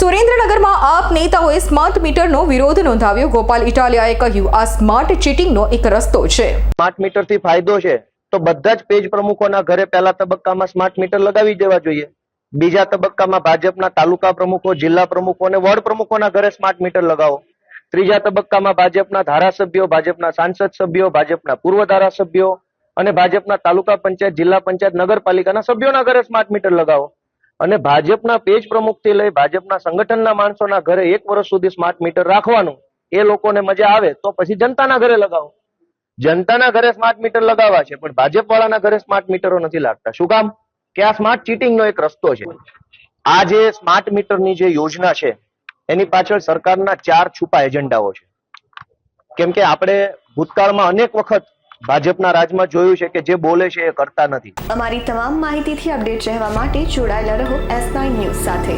સુરેન્દ્રનગરમાં આપ નેતાઓએ સ્માર્ટ મીટરનો વિરોધ નોંધાવ્યો. ગોપાલ ઇટાલિયાએ કહ્યું, આ સ્માર્ટ ચીટિંગનો એક રસ્તો છે. સ્માર્ટ મીટરથી ફાયદો છે. તો બધા જ પેજ પ્રમુખોના ઘરે પહેલા તબક્કામાં સ્માર્ટ મીટર લગાવી દેવા જોઈએ. બીજા તબક્કામાં ભાજપના તાલુકા પ્રમુખો, જિલ્લા પ્રમુખો અને વોર્ડ પ્રમુખોના ઘરે સ્માર્ટ મીટર લગાવો. ત્રીજા તબક્કામાં ભાજપના ધારાસભ્યો, ભાજપના સાંસદ સભ્યો, ભાજપના પૂર્વ ધારાસભ્યો અને ભાજપના તાલુકા પંચાયત, જિલ્લા પંચાયત, નગરપાલિકાના સભ્યોના ઘરે સ્માર્ટ મીટર લગાવો. અને ભાજપના પેજ પ્રમુખથી લઈ ભાજપના સંગઠનના માણસોના ઘરે એક વર્ષ સુધી સ્માર્ટ મીટર રાખવાનું, એ લોકોને મજા આવે, તો પછી જનતાના ઘરે લગાવો. જનતાના ઘરે સ્માર્ટ મીટર લગાવવા છે, પણ ભાજપ વાળાના ઘરે સ્માર્ટ મીટરો નથી લાગતા. શું કામ? કે આ સ્માર્ટ ચીટિંગનો એક રસ્તો છે. આ જે સ્માર્ટ મીટરની જે યોજના છે, એની પાછળ સરકારના ચાર છુપા એજન્ડાઓ છે. કેમ કે આપણે ભૂતકાળમાં અનેક વખત ભાજપના રાજમાં જોયું છે કે જે બોલે છે એ કરતા નથી. અમારી તમામ માહિતીથી અપડેટ રહેવા માટે જોડાયેલા રહો એસ નાઇન ન્યૂઝ સાથે.